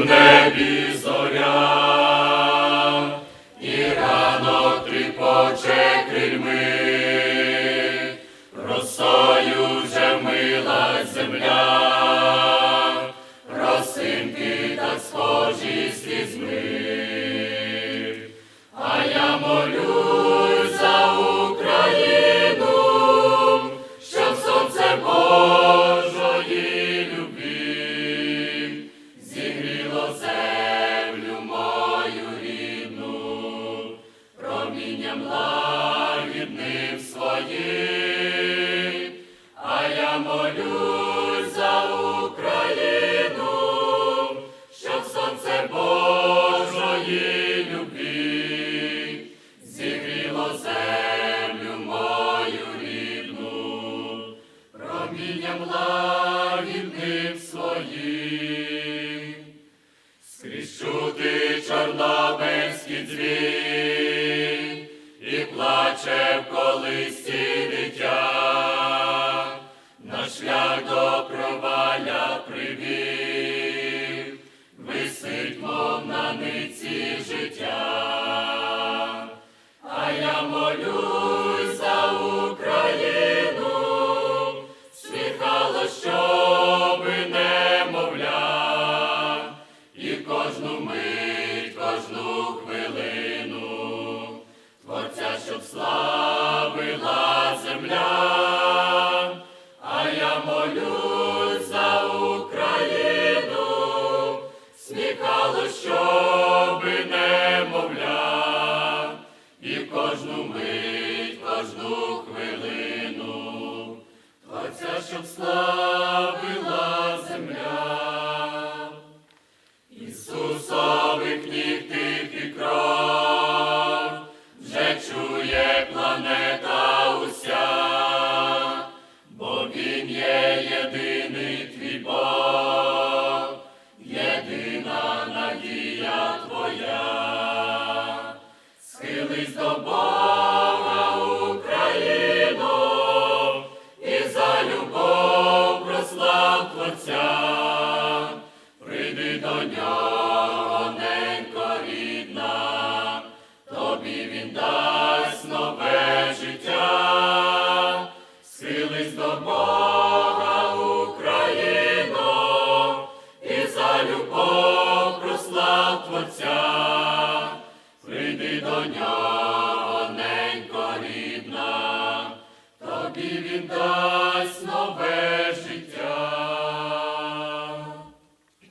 в небі зоря, і ранок тріпоче крильми, росою вже мила земля, промінням лагідним своїм, а я молюсь за Україну, щоб сонце Божої любві зігріло землю мою рідну, промінням лагідним своїм. Скрізь чути чорнобильський дзвін, плаче в колисці щоб славила земля, а я молюсь за Україну, сміхало, щоби немовля, і кожну мить, кожну хвилину, Творця, щоб славила Отця, прийди до нього, ненько рідна, тобі він дасть нове життя, схились до Бога Україно, і за любов прослав Творця, прийди до нього, ненько рідна, тобі він дасть.